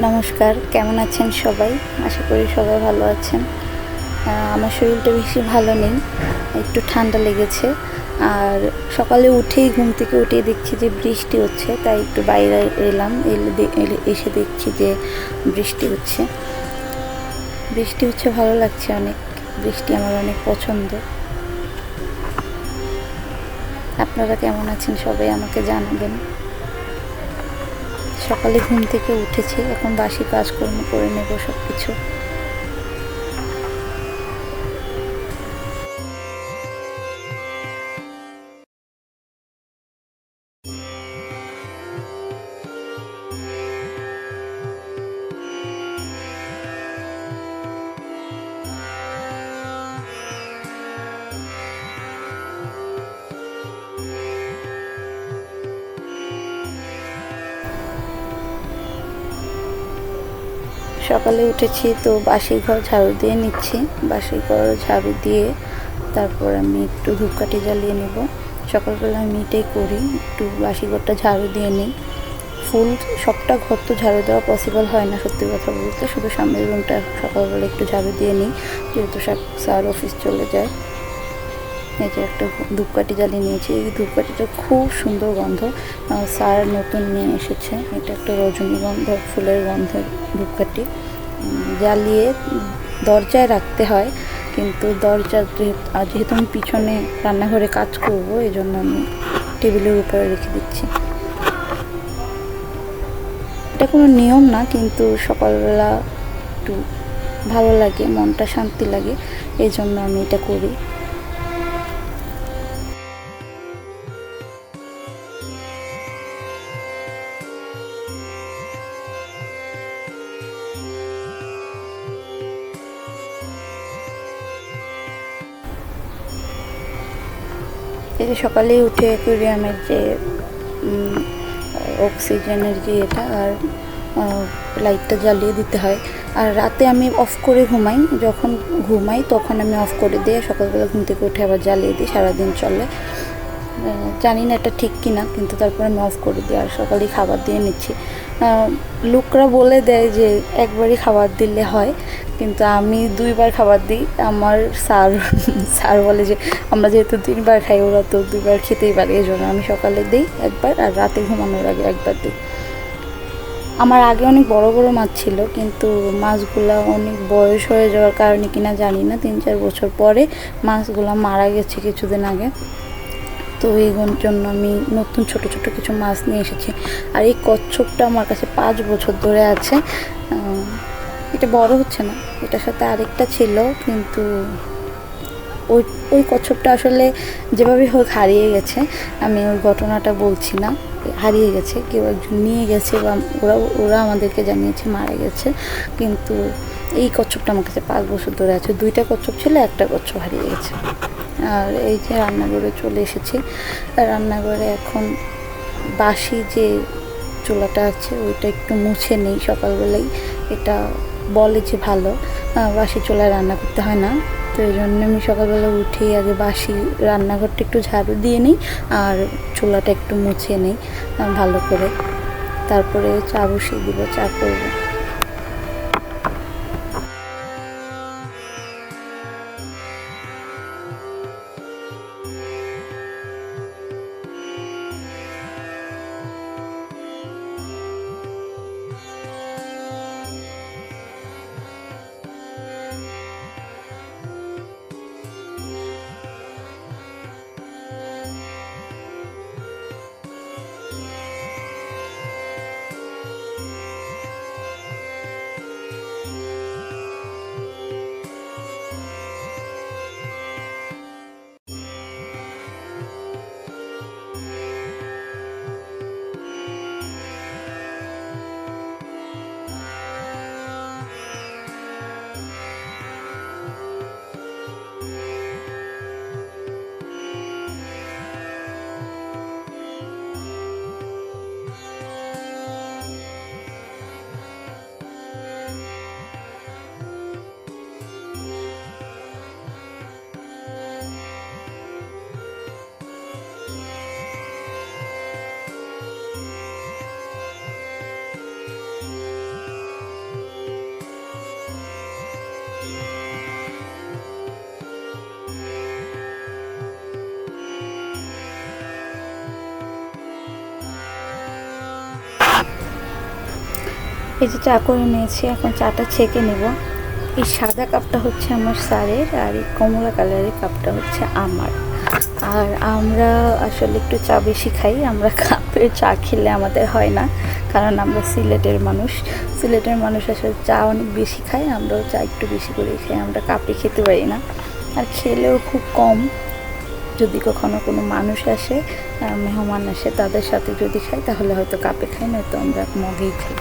নমস্কার, কেমন আছেন সবাই? আশা করি সবাই ভালো আছেন। আমার শরীরটা বেশি ভালো নেই, একটু ঠান্ডা লেগেছে। আর সকালে উঠেই ঘুম থেকে উঠেই দেখছি যে বৃষ্টি হচ্ছে, তাই একটু বাইরে এলাম, এলে এলে- এসে দেখছি যে বৃষ্টি হচ্ছে। বৃষ্টি হচ্ছে ভালো লাগছে অনেক, বৃষ্টি আমার অনেক পছন্দ। আপনারা কেমন আছেন সবাই আমাকে জানাবেন। সকালে ঘুম থেকে উঠেছি এখন বাসি কাজকর্ম করে নেব সব কিছু সকালে উঠেছি তো বাসি ঘর ঝাড়ু দিয়ে নিচ্ছি। বাসি ঘর ঝাড়ু দিয়ে তারপর আমি একটু ধূপকাঠি জ্বালিয়ে নেব। সকালবেলা আমি এটাই করি, একটু বাসি ঘরটা ঝাড়ু দিয়ে নিই। ফুল, সবটা ঘর তো ঝাড়ু দেওয়া পসিবল হয় না সত্যি কথা বলতে। শুধু সামনের রুমটা সকালবেলা একটু ঝাড়ু দিয়ে নিই, যেহেতু স্যার অফিস চলে যায়। এই যে একটা ধূপকাঠি জ্বালিয়ে নিয়েছি। এই ধূপকাঠিটা খুব সুন্দর গন্ধ। স্যার নতুন নিয়ে এসেছে। এটা একটা রজনীগন্ধা ফুলের গন্ধের ধূপকাঠি। জ্বালিয়ে দরজায় রাখতে হয়, কিন্তু দরজা যেহেতু আমি পিছনে রান্নাঘরে কাজ করব এই জন্য আমি টেবিলের উপরে রেখে দিচ্ছি। এটা কোনো নিয়ম না, কিন্তু সকালবেলা একটু ভালো লাগে, মনটা শান্তি লাগে এই জন্য আমি এটা করি। সকালেই উঠে অ্যাকুরিয়ামের যে অক্সিজেনের যে এটা আর লাইটটা জ্বালিয়ে দিতে হয়। আর রাতে আমি অফ করে ঘুমাই। যখন ঘুমাই তখন আমি অফ করে দিয়ে সকালবেলা ঘুম থেকে উঠে আবার জ্বালিয়ে দিই, সারাদিন চলে। জানি না এটা ঠিক কিনা, কিন্তু তারপর আমি অফ করে দিই আর সকালেই খাবার দিয়ে নিচ্ছি। লোকরা বলে দেয় যে একবারই খাবার দিলে হয়। কিন্তু আমি দুইবার খাবার দিই। আমার স্যার স্যার বলে যে, আমরা যেহেতু তিনবার খাই, ওরা তো দুইবার খেতেই পারে এই জন্য আমি সকালে দিই একবার আর রাতে ঘুমানোর আগে একবার দিই। আমার আগে অনেক বড় বড় মাছ ছিল, কিন্তু মাছগুলা অনেক বয়স হয়ে যাওয়ার কারণে কিনা জানি না। তিন, চার বছর পরে মাছগুলা মারা গেছে কিছুদিন আগে। তো এই জন্য আমি নতুন ছোট ছোট কিছু মাছ নিয়ে এসেছি। আর এই কচ্ছপটা আমার কাছে পাঁচ বছর ধরে আছে। এটা বড় হচ্ছে না, এটার সাথে আরেকটা ছিল, কিন্তু ওই ওই কচ্ছপটা আসলে যেভাবে হোক হারিয়ে গেছে, আমি ওই ঘটনাটা বলছি না। হারিয়ে গেছে, কেউ একজন নিয়ে গেছে বা ওরা ওরা আমাদেরকে জানিয়েছে মারা গেছে, কিন্তু এই কচ্ছপটা আমার কাছে পাঁচ বছর ধরে আছে। দুইটা কচ্ছপ ছিল, একটা কচ্ছপ হারিয়ে গেছে। আর এই যে রান্নাঘরে চলে এসেছি। রান্নাঘরে এখন বাসি যে চুলাটা আছে, ওইটা একটু মুছে নেই সকালবেলাই। এটা বলে যে ভালো বাসি চুলায় রান্না করতে হয় না। তো এই জন্য আমি সকালবেলা উঠেই আগে বাসি রান্নাঘরটা একটু ঝাড়ু দিয়ে নিই আর চুলাটা একটু মুছে নিই ভালো করে। তারপরে চা বসিয়ে দিব, চা করব। এই যে চা করে নিয়েছি, এখন চাটা ছেঁকে নেব। এই সাদা কাপটা হচ্ছে আমার স্যারের আর এই কমলা কালারের কাপটা হচ্ছে আমার। আর আমরা আসলে একটু চা বেশি খাই, আমরা কাপের চা খেলে আমাদের হয় না, কারণ আমরা সিলেটের মানুষ। সিলেটের মানুষ আসলে চা অনেক বেশি খায়, আমরাও চা একটু বেশি করে খাই, আমরা কাপে খেতে পারি না। আর খেলেও খুব কম। যদি কখনো কোনো মানুষ আসে মেহমান আসে, তাদের সাথে যদি খাই, তাহলে হয়তো কাপে খাই, নয়তো আমরা মগেই খাই।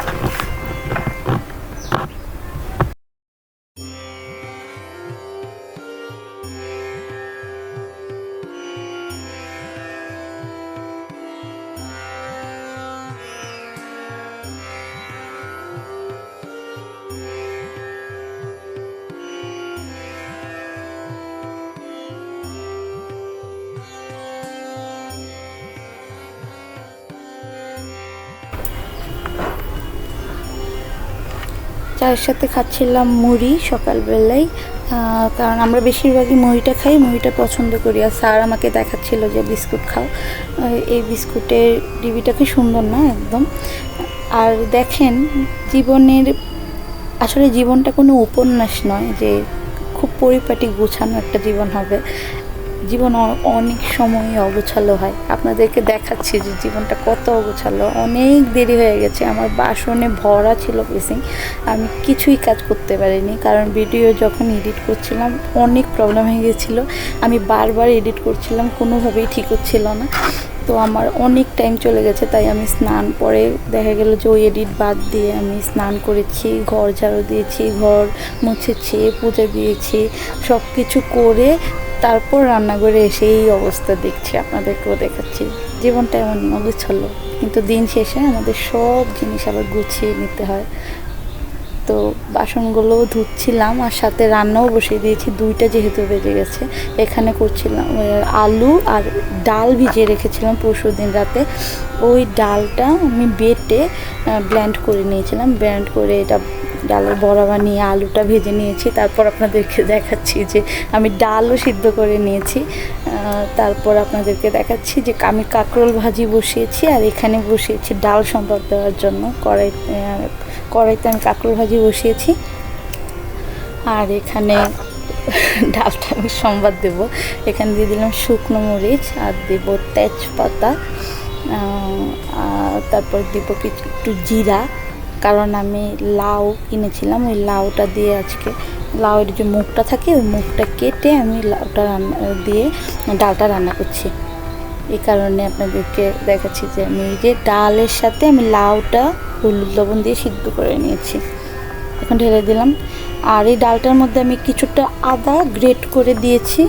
চায়ের সাথে খাচ্ছিলাম মুড়ি সকালবেলায়। কারণ আমরা বেশিরভাগই মুড়িটা খাই, মুড়িটা পছন্দ করি। আর স্যার আমাকে দেখাচ্ছিল যে বিস্কুট খাও। এই বিস্কুটের ডিবিটা কি সুন্দর না একদম? আর দেখেন, জীবনের, আসলে জীবনটা কোনো উপন্যাস নয় যে খুব পরিপাটি গোছানো একটা জীবন হবে। জীবন অনেক সময় অগোছালো হয়। আপনাদেরকে দেখাচ্ছি যে জীবনটা কত অগোছালো। অনেক দেরি হয়ে গেছে। আমার বাসনে ভরা ছিল বেসিং আমি কিছুই কাজ করতে পারিনি কারণ ভিডিও যখন এডিট করছিলাম, অনেক প্রবলেম হয়ে গেছিল। আমি বারবার এডিট করছিলাম, কোনোভাবেই ঠিক হচ্ছিল না। তো আমার অনেক টাইম চলে গেছে, তাই আমি স্নান পরে দেখা গেল যে ওই এডিট বাদ দিয়ে আমি স্নান করেছি, ঘর ঝাড়ু দিয়েছি, ঘর মুছেছি, পূজা দিয়েছি সব কিছু করে তারপর রান্নাঘরে এসে এই অবস্থা দেখছি, আপনাদেরকেও দেখাচ্ছি। জীবনটা এমন অগুছালো, কিন্তু দিন শেষে আমাদের সব জিনিস আবার গুছিয়ে নিতে হয়। তো বাসনগুলোও ধুচ্ছিলাম আর সাথে রান্নাও বসিয়ে দিয়েছি, দুইটা যেহেতু বেজে গেছে। এখানে করছিলাম আলু আর ডাল ভিজিয়ে রেখেছিলাম পরশু দিন রাতে। ওই ডালটা আমি বেটে ব্ল্যান্ড করে নিয়েছিলাম ব্ল্যান্ড করে এটা ডালের বড়া বানিয়ে আলুটা ভেজে নিয়েছি। তারপর আপনাদেরকে দেখাচ্ছি যে আমি ডালও সিদ্ধ করে নিয়েছি। তারপর আপনাদেরকে দেখাচ্ছি যে আমি কাঁকরোল ভাজি বসিয়েছি আর এখানে বসিয়েছি ডাল সম্পদ দেওয়ার জন্য। কড়াই কড়াইতে আমি কাঁকরোল ভাজি বসিয়েছি। আর এখানে ডালটা আমি সম্বাদ দেব। এখানে দিয়ে দিলাম শুকনো মরিচ আর দেব তেজপাতা। তারপর দেবো একটু জিরা। কারণ আমি লাউ কিনেছিলাম, ওই লাউটা দিয়ে আজকে লাউয়ের যে মুখটা থাকে, ওই মুখটা কেটে আমি লাউটা রান্না দিয়ে ডালটা রান্না করছি। এই কারণে আপনাদেরকে দেখাচ্ছি যে আমি এই যে ডালের সাথে আমি লাউটা হলুদ লবণ দিয়ে সিদ্ধ করে নিয়েছি। এখন ঢেলে দিলাম। আর এই ডালটার মধ্যে আমি কিছুটা আদা গ্রেট করে দিয়েছি।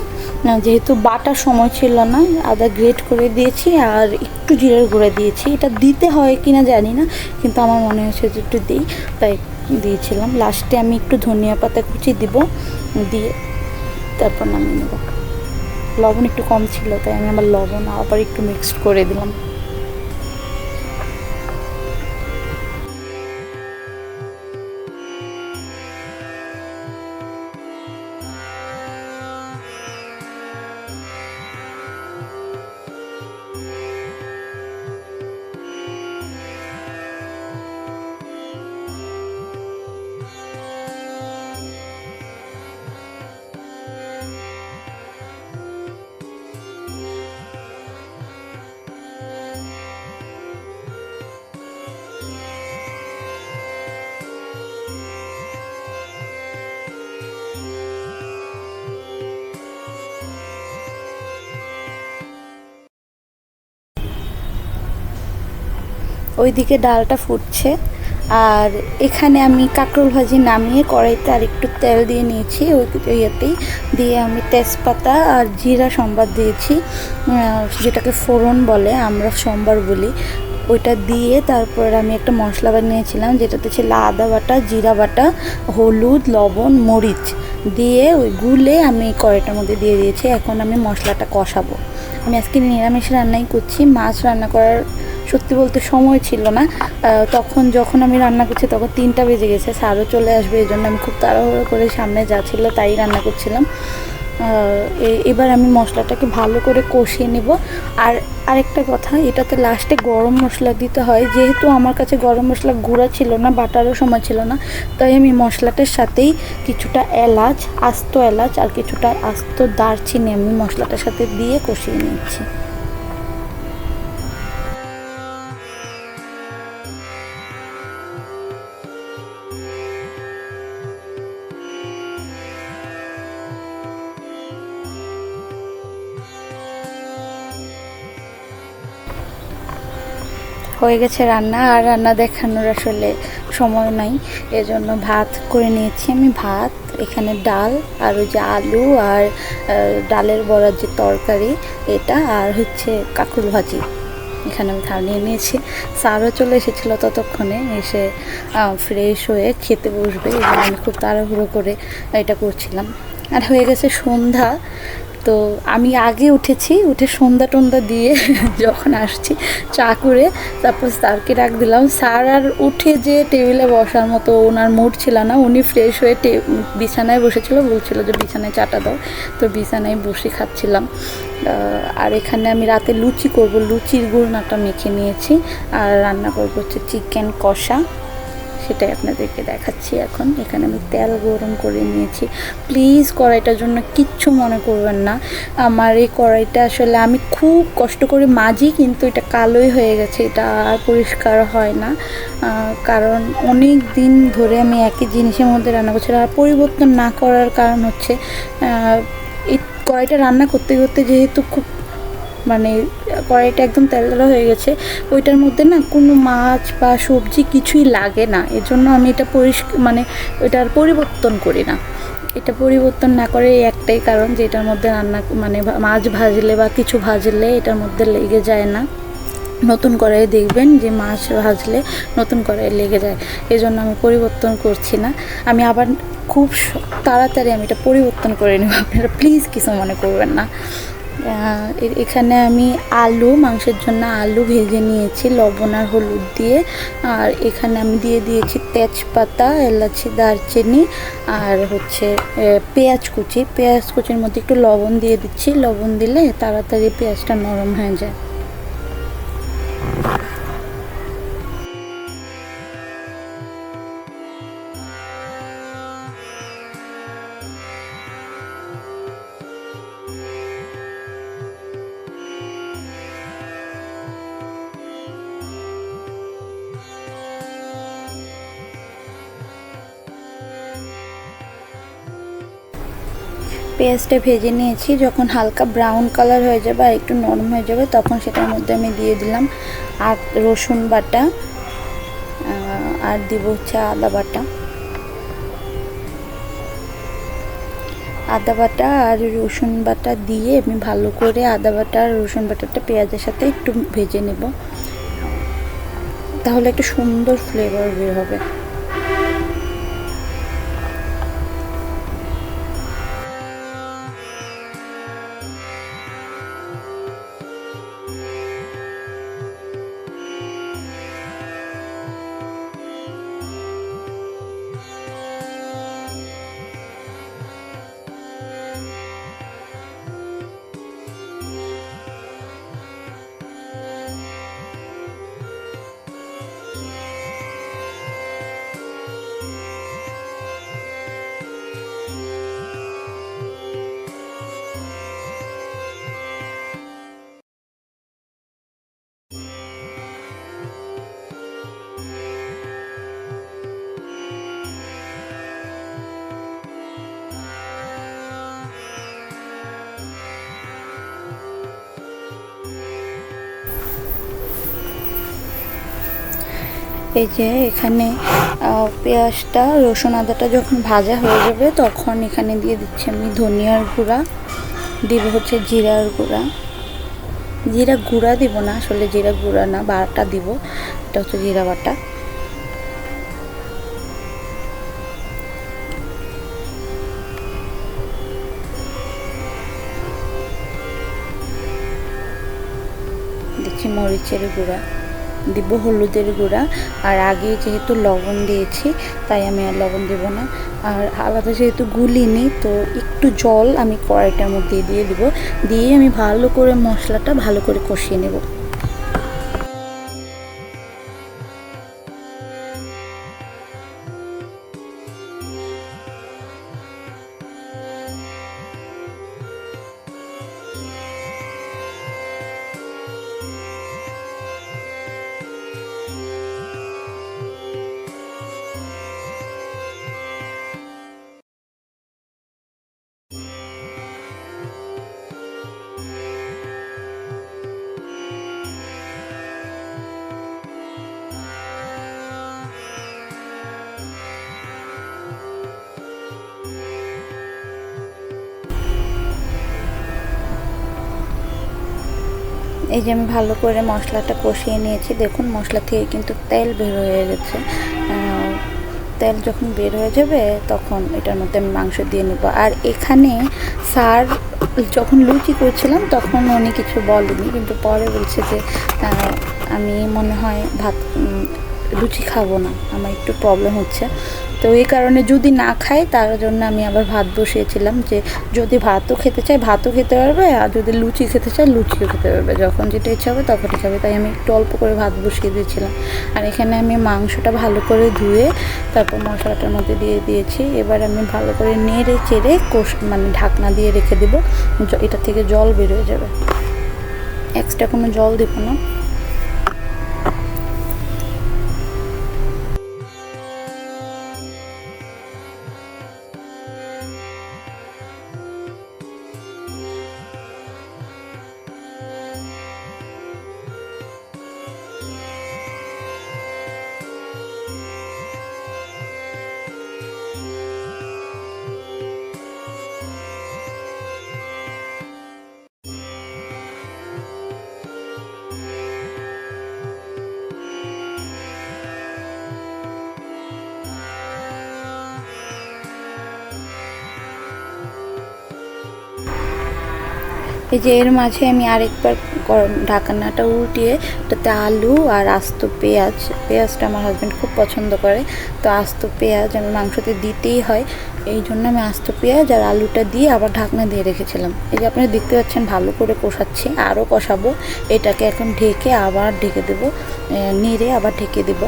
না, যেহেতু বাটা সময় ছিল না, আদা গ্রেট করে দিয়েছি আর একটু জিরের গুঁড়া দিয়েছি। এটা দিতে হয় কি না জানি না, কিন্তু আমার মনে হয়েছে যে একটু দিই, তাই দিয়েছিলাম। লাস্টে আমি একটু ধনিয়া পাতা কুচি দিব, দিয়ে তারপর নামিয়ে নেব। লবণ একটু কম ছিল, তাই আমি আমার লবণ আবার একটু মিক্সড করে দিলাম। ওইদিকে ডালটা ফুটছে। আর এখানে আমি কাঁকরোল ভাজি নামিয়ে কড়াইতে আর একটু তেল দিয়ে নিয়েছি। ওই ইয়েতেই দিয়ে আমি তেজপাতা আর জিরা সম্বার দিয়েছি। যেটাকে ফোড়ন বলে, আমরা সম্বার বলি। ওইটা দিয়ে তারপর আমি একটা মশলা বানিয়েছিলাম, যেটাতে ছিল আদা বাটা, জিরা বাটা, হলুদ, লবণ, মরিচ দিয়ে ওই গুলে আমি কড়াইটার মধ্যে দিয়ে দিয়েছি। এখন আমি মশলাটা কষাবো। আমি আজকে নিরামিষ রান্নাই করছি। মাছ রান্না করার সত্যি বলতে সময় ছিল না। তখন যখন আমি রান্না করছি, তখন তিনটা বেজে গেছে। স্যারও চলে আসবে এই জন্য আমি খুব তাড়াহুড়ো করে সামনে যা ছিল তাই রান্না করছিলাম। এবার আমি মশলাটাকে ভালো করে কষিয়ে নেব। আর আরেকটা কথা, এটাতে লাস্টে গরম মশলা দিতে হয়। যেহেতু আমার কাছে গরম মশলা গুঁড়া ছিল না, বাটারও সময় ছিল না, তাই আমি মশলাটার সাথেই কিছুটা এলাচ, আস্ত এলাচ আর কিছুটা আস্ত দারচিনি আমি মশলাটার সাথে দিয়ে কষিয়ে নিচ্ছি। হয়ে গেছে রান্না, আর রান্না দেখানোর আসলে সময় নাই। এজন্য ভাত করে নিয়েছি আমি, ভাত, এখানে ডাল, আর ওই যে আলু, আর ডালের বড়ার যে তরকারি, এটা, আর হচ্ছে কাকুর ভাজি। এখানে আমি খাওয়া নিয়ে নিয়েছি। স্যারও চলে এসেছিল ততক্ষণে, এসে ফ্রেশ হয়ে খেতে বসবে। এবং আমি খুব তাড়াহুড়ো করে এটা করছিলাম। আর হয়ে গেছে সন্ধ্যা। তো আমি আগে উঠেছি, উঠে সন্ধ্যা টন্দা দিয়ে যখন আসছি চা করে তারপর স্যারকে ডাক দিলাম, স্যার আর উঠে যে টেবিলে বসার মতো ওনার মুড ছিল না, উনি ফ্রেশ হয়ে বিছানায় বসেছিল, বলছিল যে বিছানায় চাটা দাও, তো বিছানায় বসে খাচ্ছিলাম। আর এখানে আমি রাতে লুচি করব, লুচির গুড়নাটা মেখে নিয়েছি, আর রান্না করব হচ্ছে চিকেন কষা। সেটাই আপনাদেরকে দেখাচ্ছি এখন। এখানে আমি তেল গরম করে নিয়েছি। প্লিজ কড়াইটার জন্য কিচ্ছু মনে করবেন না। আমার এই কড়াইটা আসলে আমি খুব কষ্ট করে মাজি, কিন্তু এটা কালোই হয়ে গেছে। এটা আর পরিষ্কার হয় না। কারণ অনেক দিন ধরে আমি একই জিনিসের মধ্যে রান্না করছি আর পরিবর্তন না করার কারণ হচ্ছে এই কড়াইটা রান্না করতে করতে যেহেতু খুব মানে কড়াইটা একদম তেলতেলা হয়ে গেছে। ওইটার মধ্যে না কোনো মাছ বা সবজি কিছুই লাগে না। এজন্য আমি এটা পরিষ্কার মানে ওইটার পরিবর্তন করি না। এটা পরিবর্তন না করে একটাই কারণ যে এটার মধ্যে রান্না মানে মাছ ভাজলে বা কিছু ভাজলে এটার মধ্যে লেগে যায় না। নতুন কড়াইয়ে দেখবেন যে মাছ ভাজলে নতুন কড়াইয়ে লেগে যায়। এই জন্য আমি পরিবর্তন করছি না। আমি আবার খুব তাড়াতাড়ি আমি এটা পরিবর্তন করে নেব। আপনারা প্লিজ কিছু মনে করবেন না। এখানে আমি আলু, মাংসের জন্য আলু ভেজে নিয়েছি, লবণ আর হলুদ দিয়ে। আর এখানে আমি দিয়ে দিয়েছি তেজপাতা, এলাচি, দারচিনি আর হচ্ছে পেঁয়াজ কুচি। পেঁয়াজ কুচির মধ্যে একটু লবণ দিয়ে দিচ্ছি। লবণ দিলে তাড়াতাড়ি পেঁয়াজটা নরম হয়ে যায়। পেঁয়াজটা ভেজে নিয়েছি। যখন হালকা ব্রাউন কালার হয়ে যাবে আর একটু নরম হয়ে যাবে, তখন সেটার মধ্যে আমি দিয়ে দিলাম আর রসুন বাটা আর দিব হচ্ছে আদা বাটা। আদা বাটা আর রসুন বাটা দিয়ে আমি ভালো করে আদা বাটা আর রসুন বাটাটা পেঁয়াজের সাথে একটু ভেজে নেব। তাহলে একটা সুন্দর ফ্লেভার বের হবে। এই যে এখানে পেঁয়াজটা, রসুন আদাটা যখন ভাজা হয়ে যাবে, তখন এখানে দিয়ে দিচ্ছি আমি ধনিয়ার গুঁড়া। দিব হচ্ছে জিরার গুঁড়া। জিরা গুঁড়া দিব না, আসলে জিরা গুঁড়া না, বাটা দিব। এটা হচ্ছে জিরা বাটা। দিচ্ছি মরিচের গুঁড়া। দিব হলুদের গুঁড়া। আর আগে যেহেতু লবণ দিয়েছি, তাই আমি আর লবণ দেব না। আর আলাদা যেহেতু গুলিনি তো একটু জল আমি কড়াইটার মধ্যে দিয়ে দিব। দিয়ে আমি ভালো করে মশলাটা ভালো করে কষিয়ে নেব। এই যে আমি ভালো করে মশলাটা কষিয়ে নিয়েছি, দেখুন মশলা থেকে কিন্তু তেল বের হয়ে গেছে। তেল যখন বের হয়ে যাবে, তখন এটার মধ্যে আমি মাংস দিয়ে নেব। আর এখানে স্যার যখন লুচি করছিলাম, তখন উনি কিছু বলেনি কিন্তু পরে বলছে যে আমি মনে হয় ভাত লুচি খাব না, আমার একটু প্রবলেম হচ্ছে। তো এই কারণে যদি না খাই তার জন্য আমি আবার ভাত বসিয়েছিলাম যে যদি ভাতও খেতে চাই ভাতও খেতে পারবে, আর যদি লুচি খেতে চাই লুচিও খেতে পারবে। যখন যেটা ইচ্ছা হবে তখনই খাবে। তাই আমি একটু অল্প করে ভাত বসিয়ে দিয়েছিলাম। আর এখানে আমি মাংসটা ভালো করে ধুয়ে, তারপর মশলাটার মধ্যে দিয়ে দিয়েছি। এবার আমি ভালো করে নেড়ে চেড়ে কোষ মানে ঢাকনা দিয়ে রেখে দেবো। এটা থেকে জল বেরোয় যাবে। এক্সট্রা কোনো জল দেবো না। এই যে এর মাঝে আমি আরেকবার ঢাকনাটা উল্টিয়ে ওটাতে আলু আর আস্ত পেঁয়াজ, পেঁয়াজটা আমার হাজব্যান্ড খুব পছন্দ করে। তো আস্ত পেঁয়াজ আমি মাংসতে দিতেই হয়। এই জন্য আমি আস্ত পেঁয়াজ আর আলুটা দিয়ে আবার ঢাকনা দিয়ে রেখেছিলাম। এই যে আপনারা দেখতে পাচ্ছেন ভালো করে কষাচ্ছি, আরও কষাবো। এটাকে এখন ঢেকে আবার ঢেকে দেবো নেড়ে আবার ঢেকে দেবো।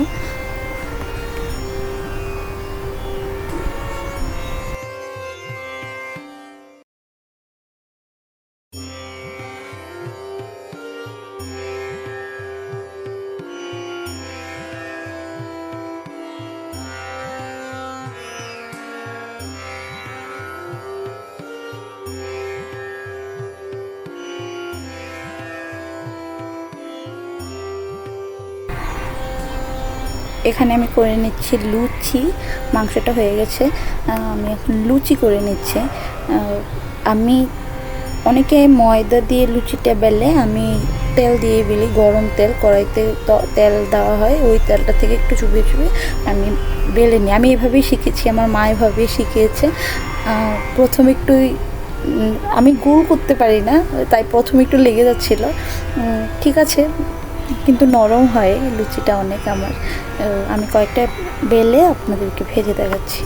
এখানে আমি করে নিচ্ছি লুচি, মাংসটা হয়ে গেছে। আমি এখন লুচি করে নিচ্ছি। আমি অনেকে ময়দা দিয়ে লুচিটা বেলে আমি তেল দিয়ে বেলি, গরম তেল, কড়াইতে তেল দেওয়া হয়, ওই তেলটা থেকে একটু চুবিয়ে চুবিয়ে আমি বেলে নিই। আমি এভাবেই শিখেছি, আমার মা এভাবেই শিখিয়েছে। প্রথম একটু আমি গোল করতে পারি না, তাই প্রথম একটু লেগে যাচ্ছিল। ঠিক আছে কিন্তু নরম হয় লুচিটা অনেক আমার। আমি কয়েকটা বেলে আপনাদেরকে ভেজে দেখাচ্ছি।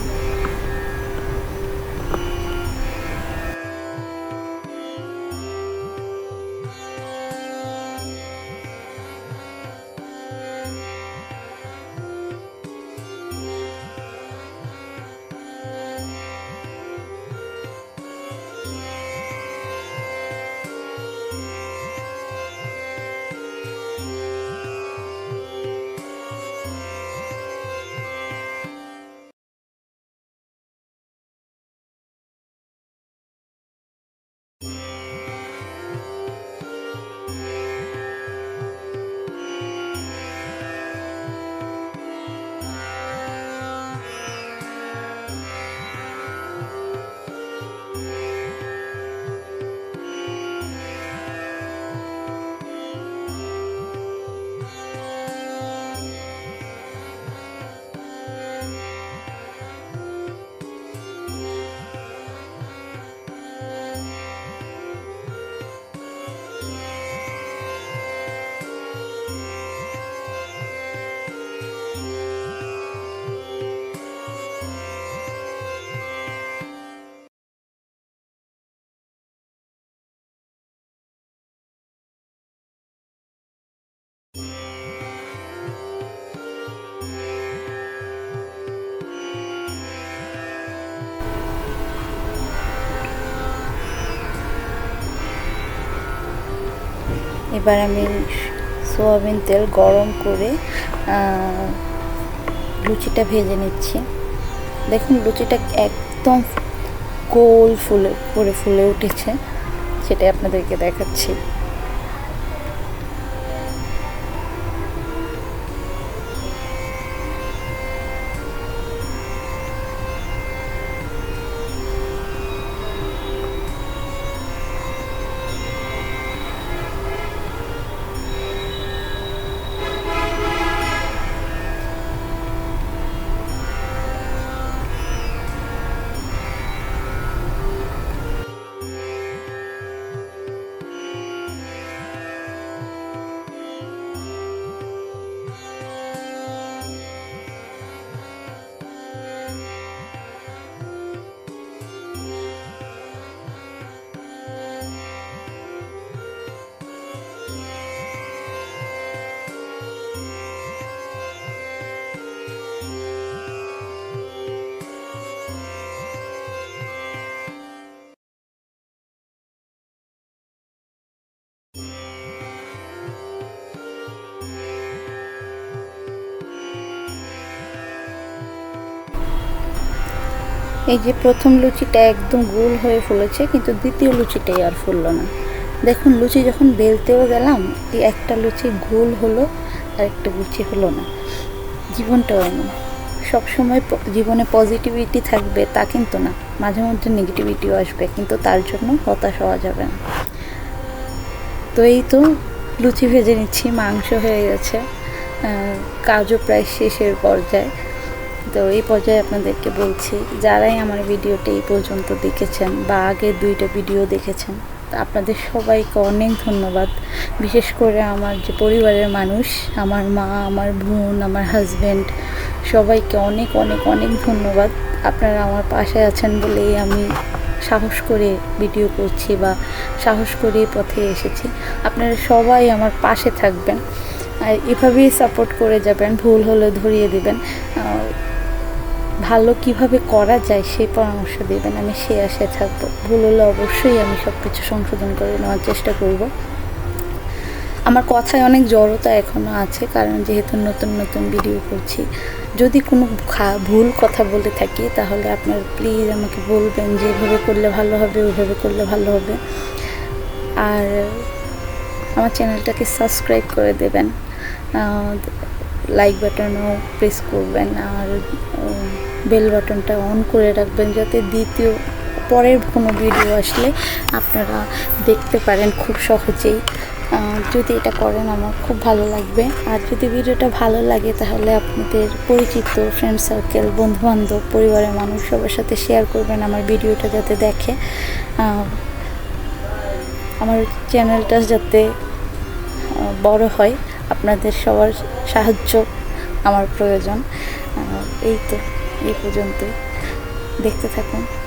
এবার আমি সোয়াবিন তেল গরম করে লুচিটা ভেজে নিচ্ছি। দেখুন, লুচিটা একদম গোল ফুলে করে ফুলে উঠেছে। সেটাই আপনাদেরকে দেখাচ্ছি। এই যে প্রথম লুচিটা একদম গোল হয়ে ফুলেছে, কিন্তু দ্বিতীয় লুচিটাই আর ফুললো না। দেখুন, লুচি যখন বেলতেও গেলাম, এই একটা লুচি গোল হলো, আর একটা লুচি হলো না। জীবনটাও এমন। সবসময় জীবনে পজিটিভিটি থাকবে তা কিন্তু না। মাঝে মধ্যে নেগেটিভিটিও আসবে, কিন্তু তার জন্য হতাশ হওয়া যাবে না। তো এই তো লুচি ভেজে নিচ্ছি, মাংস হয়ে গেছে। কাজও প্রায় শেষের পর্যায়ে। তো এই পর্যায়ে আপনাদেরকে বলছি, যারাই আমার ভিডিওটা এই পর্যন্ত দেখেছেন বা আগে দুইটা ভিডিও দেখেছেন আপনাদের সবাইকে অনেক ধন্যবাদ। বিশেষ করে আমার যে পরিবারের মানুষ, আমার মা, আমার বোন, আমার হাজব্যান্ড সবাইকে অনেক অনেক অনেক ধন্যবাদ। আপনারা আমার পাশে আছেন বলেই আমি সাহস করে ভিডিও করছি বা সাহস করে পথে এসেছি। আপনারা সবাই আমার পাশে থাকবেন। আর এভাবেই সাপোর্ট করে যাবেন, ভুল হলে ধরিয়ে দিবেন। ভালো কীভাবে করা যায় সেই পরামর্শ দেবেন, আমি সে আশায় থাকব। ভুল হলে অবশ্যই আমি সব কিছু সংশোধন করে নেওয়ার চেষ্টা করব। আমার কথায় অনেক জড়তা এখনও আছে, কারণ যেহেতু নতুন নতুন ভিডিও করছি। যদি কোনো ভুল কথা বলে থাকি, তাহলে আপনার প্লিজ আমাকে বলবেন যে, এভাবে করলে ভালো হবে, ওইভাবে করলে ভালো হবে। আর আমার চ্যানেলটাকে সাবস্ক্রাইব করে দেবেন। লাইক বাটনও প্রেস করবেন, আর বেল বাটনটা অন করে রাখবেন যাতে দ্বিতীয়, পরের কোনো ভিডিও আসলে আপনারা দেখতে পারেন খুব সহজেই। যদি এটা করেন আমার খুব ভালো লাগবে। আর যদি ভিডিওটা ভালো লাগে তাহলে আপনাদের পরিচিত ফ্রেন্ড সার্কেল বন্ধুবান্ধব, পরিবারের মানুষ সবার সাথে শেয়ার করবেন আমার ভিডিওটা যাতে দেখে। আমার চ্যানেলটা যাতে বড় হয়, আপনাদের সবার সাহায্য আমার প্রয়োজন। এই তো। এই পর্যন্তই। দেখতে থাকুন।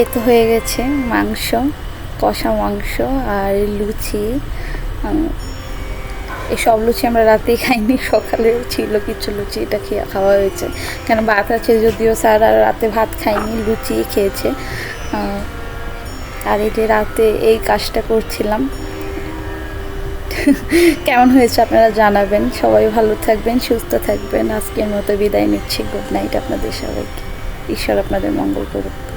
এ তো হয়ে গেছে মাংস কষা মাংস আর লুচি। উম, এই সব লুচি আমরা রাতেই খাইনি সকালে ছিল কিছু লুচি এটা খেয়ে খাওয়া হয়েছে। কেন ভাত আছে যদিও স্যার আর রাতে ভাত খাইনি লুচি খেয়েছে। আর যে রাতে এই কাজটা করছিলাম। কেমন হয়েছে আপনারা জানাবেন। সবাই ভালো থাকবেন সুস্থ থাকবেন। আজকের মতো বিদায় নিচ্ছি। গুড নাইট আপনাদের সবাইকে। ঈশ্বর আপনাদের মঙ্গল করুক।